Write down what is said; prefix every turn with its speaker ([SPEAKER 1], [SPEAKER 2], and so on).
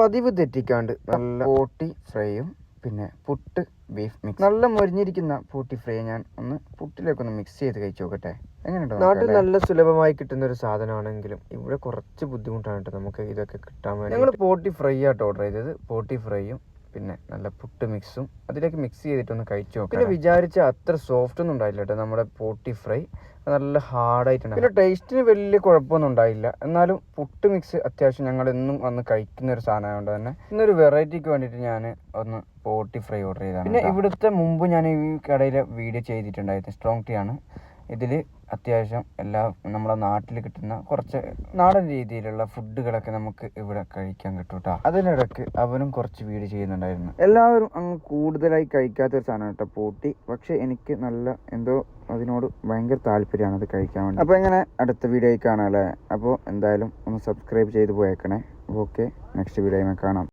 [SPEAKER 1] പതിവ് തെറ്റിക്കാണ്ട് നല്ല പോട്ടി ഫ്രൈയും പിന്നെ പുട്ട് ബീഫ് മിക്സ് നല്ല മൊരിഞ്ഞിരിക്കുന്ന പൂട്ടി ഫ്രൈ ഞാൻ ഒന്ന് പുട്ടിലേക്ക് ഒന്ന് മിക്സ് ചെയ്ത് കഴിച്ചു നോക്കട്ടെ. എങ്ങനെയുണ്ടോ
[SPEAKER 2] നാട്ടിൽ നല്ല സുലഭമായി കിട്ടുന്ന ഒരു സാധനമാണെങ്കിലും ഇവിടെ കുറച്ച് ബുദ്ധിമുട്ടാണ് കേട്ടോ നമുക്ക് ഇതൊക്കെ കിട്ടാൻ വേണ്ടി
[SPEAKER 1] ഞങ്ങൾ പോട്ടി ഫ്രൈ ആയിട്ട് ഓർഡർ ചെയ്തത്. പോട്ടി ഫ്രൈയും പിന്നെ നല്ല പുട്ട് മിക്സും അതിലേക്ക് മിക്സ് ചെയ്തിട്ടൊന്ന് കഴിച്ചു നോക്കാം പിന്നെ വിചാരിച്ച അത്ര സോഫ്റ്റ് ഒന്നും ഉണ്ടായില്ല കേട്ടോ നമ്മുടെ പോട്ടി ഫ്രൈ നല്ല ഹാർഡായിട്ടുണ്ട് പിന്നെ ടേസ്റ്റിന് വലിയ കുഴപ്പമൊന്നും ഉണ്ടായില്ല. എന്നാലും പുട്ട് മിക്സ് അത്യാവശ്യം ഞങ്ങൾ എന്നും വന്ന് കഴിക്കുന്ന ഒരു സാധനമായതുകൊണ്ട് തന്നെ ഇന്നൊരു വെറൈറ്റിക്ക് വേണ്ടിയിട്ട് ഞാൻ ഒന്ന് പോട്ടി ഫ്രൈ ഓർഡർ ചെയ്തതാണ് പിന്നെ ഇവിടുത്തെ മുമ്പ് ഞാൻ ഈ കടയിലെ വീഡിയോ ചെയ്തിട്ടുണ്ടായിരുന്നു. സ്ട്രോങ് ടീ ആണ്. ഇതിൽ അത്യാവശ്യം എല്ലാ നമ്മുടെ നാട്ടിൽ കിട്ടുന്ന കുറച്ച് നാടൻ രീതിയിലുള്ള ഫുഡുകളൊക്കെ നമുക്ക് ഇവിടെ കഴിക്കാൻ കിട്ടും കേട്ടോ. അതിനിടയ്ക്ക് അവനും കുറച്ച് വീട് ചെയ്യുന്നുണ്ടായിരുന്നു. എല്ലാവരും അങ്ങ് കൂടുതലായി കഴിക്കാത്ത ഒരു സാധനം കേട്ടോ പോട്ടി. പക്ഷെ എനിക്ക് നല്ല എന്തോ അതിനോട് ഭയങ്കര താല്പര്യമാണ് അത് കഴിക്കാൻ വേണ്ടി. അപ്പോൾ ഇങ്ങനെ അടുത്ത വീഡിയോയിൽ കാണാം അല്ലേ? അപ്പോൾ എന്തായാലും ഒന്ന് സബ്സ്ക്രൈബ് ചെയ്ത് പോയേക്കണേ. ഓക്കെ നെക്സ്റ്റ് വീഡിയോയിൽ കാണാം.